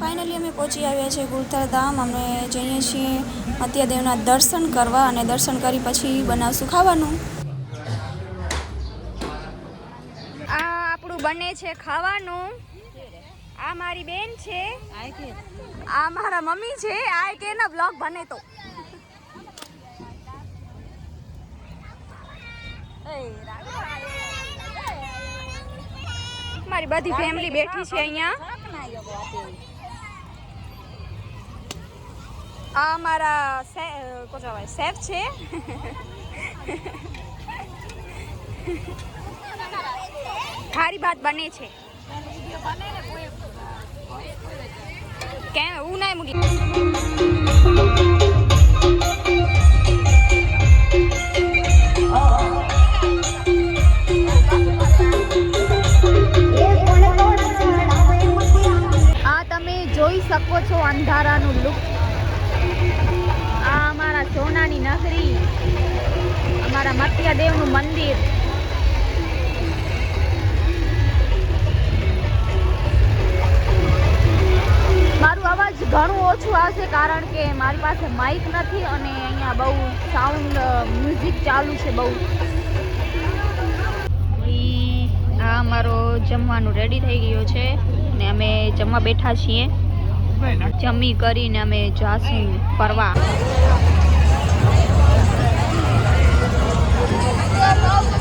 Finally અમે પહોંચી આવ્યા છીએ ગુલથર ધામ. અમે જઈએ છીએ અત્યાદેવના દર્શન કરવા અને દર્શન કરી પછી બનાવશું ખાવાનું. આ આપણું બને છે ખાવાનું. આ મારી બેન છે. આ મારા મમ્મી છે. આ એક એના બ્લોગ બને તો. મારી બધી ફેમિલી બેઠી છે અહીંયા. આ મારા કો કહેવાય શેફ છે ખારી ભાત બને છે. કેમ હું ના મૂકી શકો છો અંધારાનું લુક. સોનાની નગરી અમારા મત્યાદેવનું મંદિર. મારું અવાજ ઘણું ઓછું આવશે કારણ કે મારી પાસે માઇક નથી અને અહીંયા બહુ સાઉન્ડ મ્યુઝિક ચાલુ છે બહુ. આ અમારો જમવાનું રેડી થઈ ગયો છે અને અમે જમવા બેઠા છીએ. જમી કરીને અમે જાશું ફરવા. અહીંયા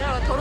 No,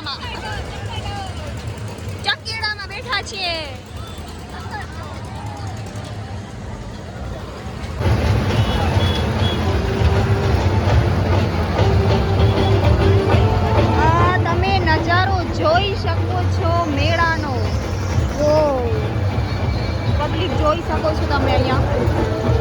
ચીચોડામાં ચકેડામાં બેઠા છીએ. તમે નજારો જોઈ શકો છો મેળાનો. ઓ પબ્લિક જોઈ શકો છો તમે અહીંયા.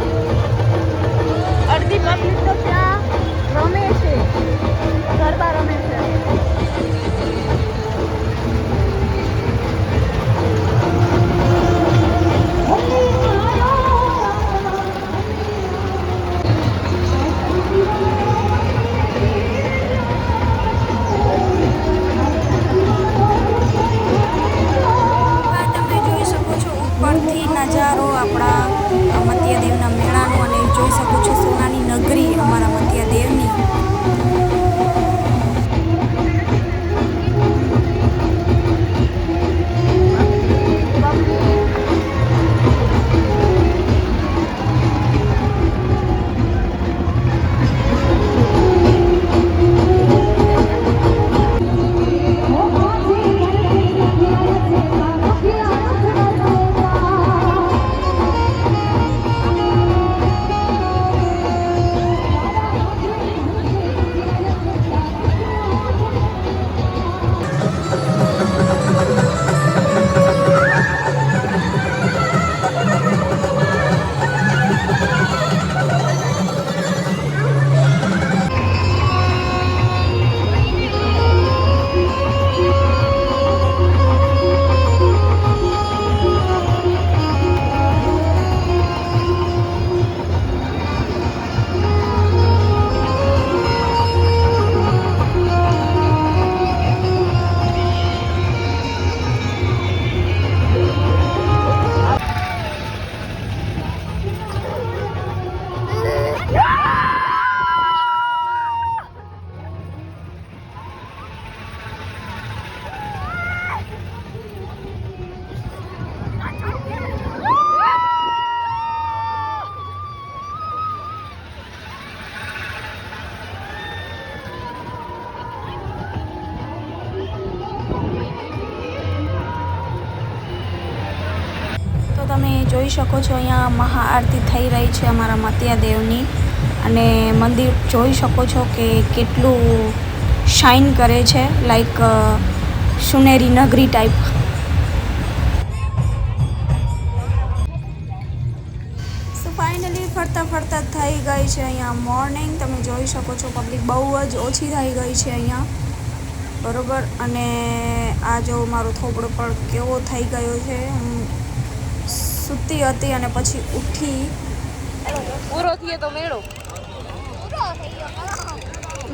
જોઈ શકો છો, અહીંયા મહાઆરતી થઈ રહી છે અમારા મતિયાદેવની અને મંદિર જોઈ શકો છો કે કેટલું શાઇન કરે છે, લાઈક સુનેરી નગરી ટાઈપ. સો ફાઇનલી ફરતા ફરતા થઈ ગઈ છે અહીંયા મોર્નિંગ. તમે જોઈ શકો છો, પબ્લિક બહુ જ ઓછી થઈ ગઈ છે અહીંયા. બરોબર? અને આ જો મારો થોબડો પણ કેવો થઈ ગયો છે હું સૂતી હતી અને પછી ઉઠી. પૂરો થયો તો મેળો?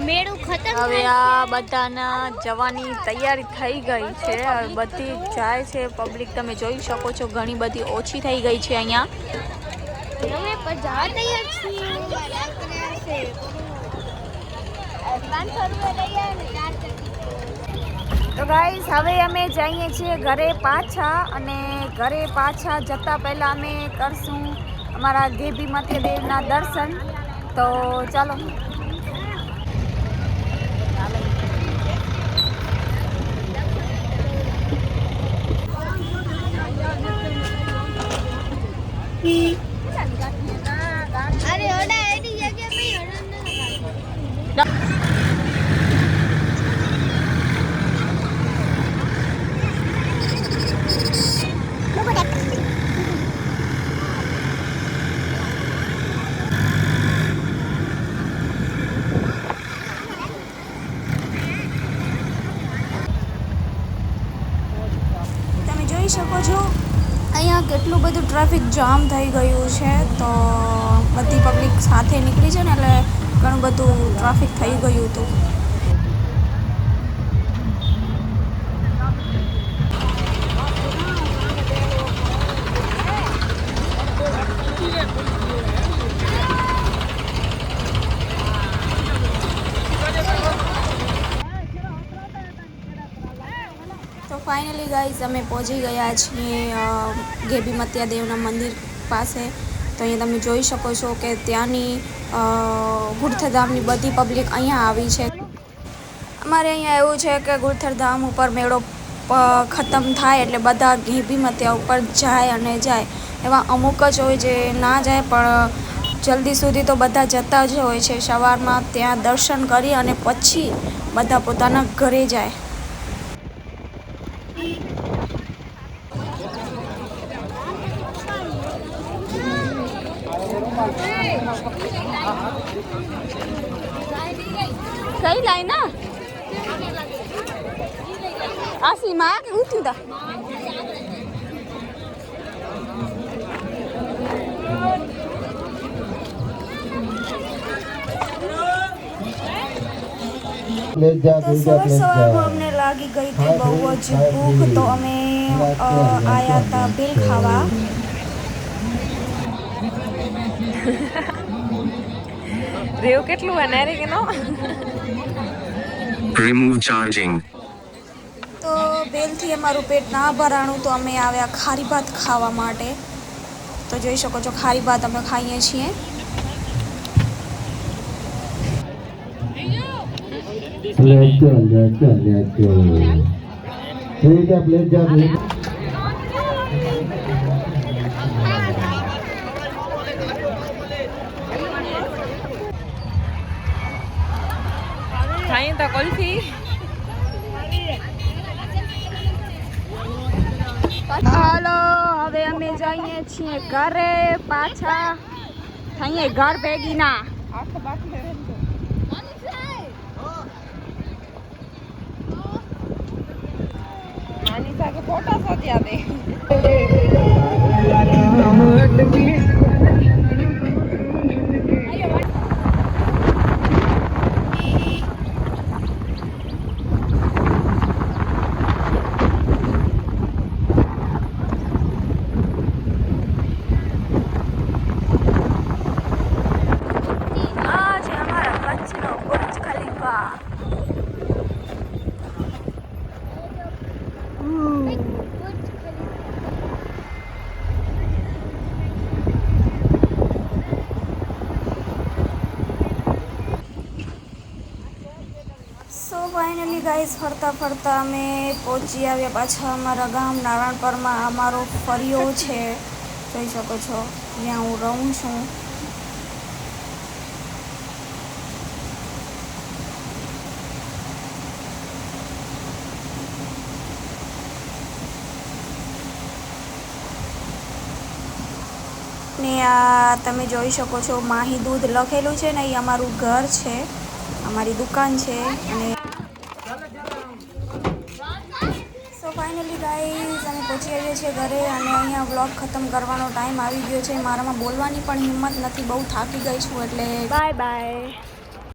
મેળું ખતમ હવે આ બધાના જવાની તૈયારી થઈ ગઈ છે. બધી જાય છે પબ્લિક તમે જોઈ શકો છો ઘણી બધી ઓછી થઈ ગઈ છે અહીંયા. તો ગાઈસ હવે અમે જઈએ છીએ ઘરે પાછા અને ઘરે પાછા જતાં પહેલાં અમે કરશું અમારા દેવી મથેદેવના દર્શન. તો ચાલો. અરે ઓડા એની જગ્યા પર ઓડા તમે જોઈ શકો છો. અહીંયા કેટલું બધું ટ્રાફિક જામ થઈ ગયું છે, તો બધી પબ્લિક સાથે નીકળી છે ને એટલે ઘણું બધું ટ્રાફિક થઈ ગયું હતું તો ફાઇનલી ગાઈઝ અમે પહોંચી ગયા છીએ ગેબી મત્યા દેવના મંદિર પાસે. તો અહીંયા તમે જોઈ શકો છો કે ત્યાંની અ, બધી પબ્લિક અહીંયા આવી છે. અમારે અહીંયા એવું છે કે ગુરથરધામ ઉપર મેળો ખતમ થાય એટલે બધા ગેબી મત્યા ઉપર જાય અને જાય. એવા અમુક જ હોય જે ના જાય પણ જલ્દી સુધી તો બધા જતા જ હોય છે. સવારમાં ત્યાં દર્શન કરી અને પછી બધા પોતાના ઘરે જાય. કઈ લાઈન ના આ સીમા કે ઊંચું તા અમને લાગી ગઈ હતી બહુ જ ભૂખ તો અમે આયા હતા બિલ ખાવા રેવ કેટલું ને કે નો? Remove charging. તો બેલથી અમારું પેટ ના ભરાણું તો અમે આવ્યા ખારી ભાત ખાવા માટે. તો જોઈ શકો છો ખારી ભાત અમે ખાઈએ છીએ. પ્લેટ જા જા જા જા જા પ્લેટ જા પ્લેટ જા પ્લેટ ખાઈ તો કુલ્ફી હાલો હવે અમે જઈએ છીએ ઘરે પાછા થઈએ ઘર ભેગી ના ફોટા સાચ્યા દે આ છે અમારા કચ્છનો Burj Khalifa so finally guys ફરતા ફરતા અમે પહોંચી આવ્યા પાછા અમારા ગામ નારાયણપરમાં અમારો ફરિયો છે. જોઈ શકો છો જ્યાં હું રહું છું. ને આ તમે જોઈ શકો છો, માહી દૂધ લખેલું છે ને, એ અમારું ઘર છે. અમારી દુકાન છે. અને ફાઇનલી ગાઈઝ અમે પહોંચી આવીએ છીએ ઘરે અને અહીંયા વ્લોગ ખતમ કરવાનો ટાઈમ આવી ગયો છે. મારામાં બોલવાની પણ હિંમત નથી, બહુ થાકી ગઈ છું એટલે બાય બાય